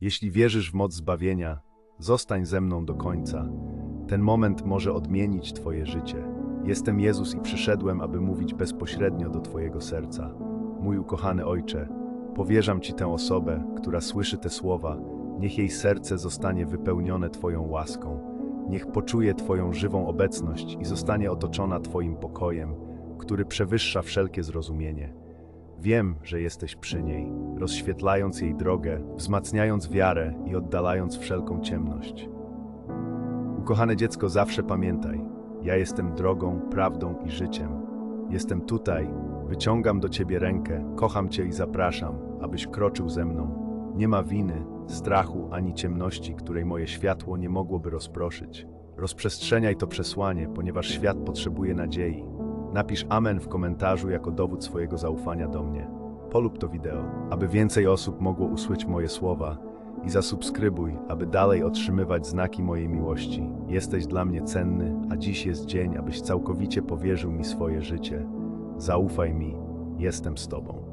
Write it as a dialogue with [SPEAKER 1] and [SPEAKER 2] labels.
[SPEAKER 1] Jeśli wierzysz w moc zbawienia, zostań ze mną do końca. Ten moment może odmienić Twoje życie. Jestem Jezus i przyszedłem, aby mówić bezpośrednio do Twojego serca. Mój ukochany Ojcze, powierzam Ci tę osobę, która słyszy te słowa. Niech jej serce zostanie wypełnione Twoją łaską. Niech poczuje Twoją żywą obecność i zostanie otoczona Twoim pokojem, który przewyższa wszelkie zrozumienie. Wiem, że jesteś przy niej, rozświetlając jej drogę, wzmacniając wiarę i oddalając wszelką ciemność. Ukochane dziecko, zawsze pamiętaj, ja jestem drogą, prawdą i życiem. Jestem tutaj, wyciągam do ciebie rękę, kocham cię i zapraszam, abyś kroczył ze mną. Nie ma winy, strachu ani ciemności, której moje światło nie mogłoby rozproszyć. Rozprzestrzeniaj to przesłanie, ponieważ świat potrzebuje nadziei. Napisz Amen w komentarzu jako dowód swojego zaufania do mnie. Polub to wideo, aby więcej osób mogło usłyszeć moje słowa i zasubskrybuj, aby dalej otrzymywać znaki mojej miłości. Jesteś dla mnie cenny, a dziś jest dzień, abyś całkowicie powierzył mi swoje życie. Zaufaj mi, jestem z Tobą.